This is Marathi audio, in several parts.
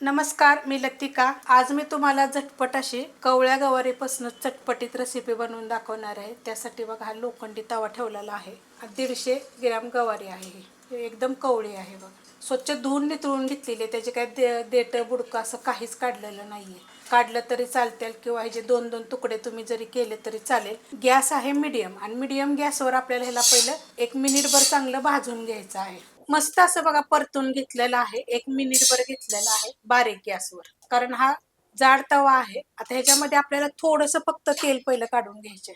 नमस्कार मी लतिका. आज मी तुम्हाला झटपट अशी कवळ्या गवारीपासून चटपटीत रेसिपी बनवून दाखवणार आहे. त्यासाठी बघा हा लोखंडी तवा ठेवलेला आहे. दीडशे ग्रॅम गवारी आहे ही. एकदम कवळी आहे बघा. स्वच्छ धुवून नितळून घेतलेली आहे. त्याचे काय दे देठ बुडकं असं काहीच काढलेलं नाही आहे काढलं तरी चालतील किंवा हे जे दोन दोन तुकडे तुम्ही जरी केले तरी चालेल. गॅस आहे मिडियम आणि मिडियम गॅसवर आपल्याला ह्याला पहिलं एक मिनिटभर चांगलं भाजून घ्यायचं आहे. मस्त असं बघा परतून घेतलेलं आहे. एक मिनिटभर घेतलेलं आहे बारीक गॅसवर. कारण हा जाड तवा आहे. आता ह्याच्यामध्ये आपल्याला थोडंसं फक्त तेल पहिलं काढून घ्यायचे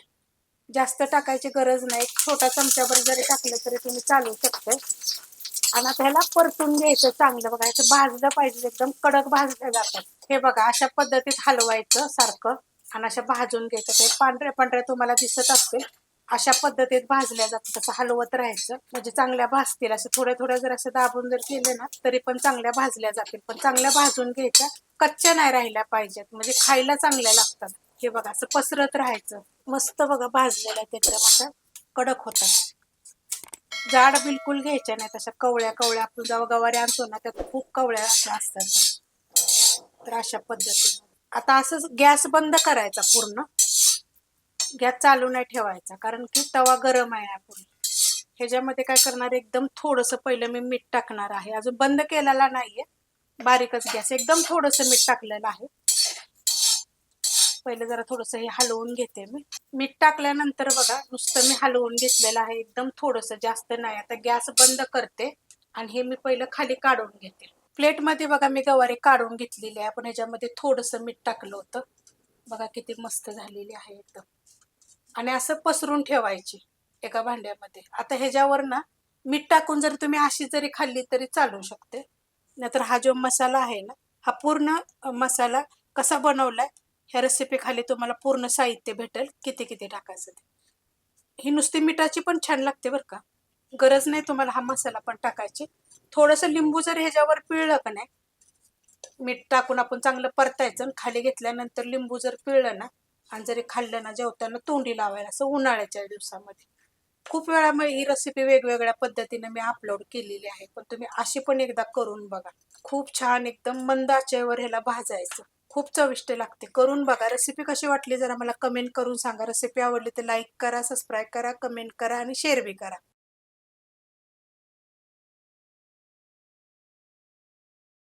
जास्त टाकायची गरज नाही. छोटा चमच्याभर जरी टाकलं तरी तुम्ही चालू शकते आणि आता ह्याला परतून घ्यायचं चांगलं बघा. ह्याचं भाजलं पाहिजे. एकदम कडक भाजलं जातात हे बघा अशा पद्धतीत हलवायचं सारखं. आणि अशा भाजून घ्यायचं. ते पांढऱ्या पांढऱ्या तुम्हाला दिसत असतील. अशा पद्धतीत भाजल्या जातं. तसं हलवत राहायचं. म्हणजे चांगल्या भाजतील. असं थोड्या थोड्या जर असं दाबून जर केले ना तरी पण चांगल्या भाजल्या जातील. पण चांगल्या भाजून घ्यायच्या कच्च्या नाही राहिल्या पाहिजेत. म्हणजे खायला चांगल्या लागतात. हे बघा असं पसरत राहायचं. मस्त बघा भाजलेल्या त्याच्या एकदम अशा कडक होतात जाड बिलकुल घ्यायच्या नाही तशा कवळ्या कवळ्या आपण जेव्हा गवारी आणतो ना त्यात खूप कवळ्या अशा असतात. तर अशा पद्धतीने. आता असं गॅस बंद करायचा पूर्ण. गॅस चालू नाही ठेवायचा कारण की तवा गरम आहे आपण. ह्याच्यामध्ये काय करणार एकदम थोडंसं पहिलं मी मीठ टाकणार आहे. अजून बंद केलेला नाहीये बारीकच गॅस. एकदम थोडंसं मीठ टाकलेलं आहे. पहिले जरा थोडंसं हे हलवून घेते मी. मीठ टाकल्यानंतर बघा नुसतं मी हलवून घेतलेलं आहे. एकदम थोडंसं जास्त नाही. आता गॅस बंद करते आणि हे मी पहिलं खाली काढून घेते. प्लेटमध्ये बघा मी गवारी काढून घेतलेली आहे. आपण ह्याच्यामध्ये थोडंसं मीठ टाकलं होतं. बघा किती मस्त झालेली आहे एकदम. आणि असं पसरून ठेवायची एका भांड्यामध्ये. आता ह्याच्यावर ना मीठ टाकून जर तुम्ही अशी जरी खाल्ली तरी चालू शकते. नाहीतर हा जो मसाला आहे ना हा पूर्ण मसाला कसा बनवलाय ह्या रेसिपी खाली तुम्हाला पूर्ण साहित्य भेटेल किती किती टाकायचं ते. ही नुसती मिठाची पण छान लागते बरं का. गरज नाही तुम्हाला हा मसाला पण टाकायची. थोडंसं लिंबू जर ह्याच्यावर पिळलं का नाही मीठ टाकून आपण चांगलं परतायचं आणि खाली घेतल्यानंतर लिंबू जर पिळलं ना आणि जरी खाल्लं ना जेवताना तोंडी लावायला असं उन्हाळ्याच्या दिवसामध्ये. खूप वेळा मग ही रेसिपी वेगवेगळ्या पद्धतीने मी अपलोड केलेली आहे. पण तुम्ही अशी पण एकदा करून बघा. खूप छान एकदम मंद आचेवर ह्याला भाजायचं. खूप चविष्ट लागते. करून बघा. रेसिपी कशी वाटली जरा मला कमेंट करून सांगा. रेसिपी आवडली तर लाईक करा सबस्क्राईब करा कमेंट करा आणि शेअर बी करा.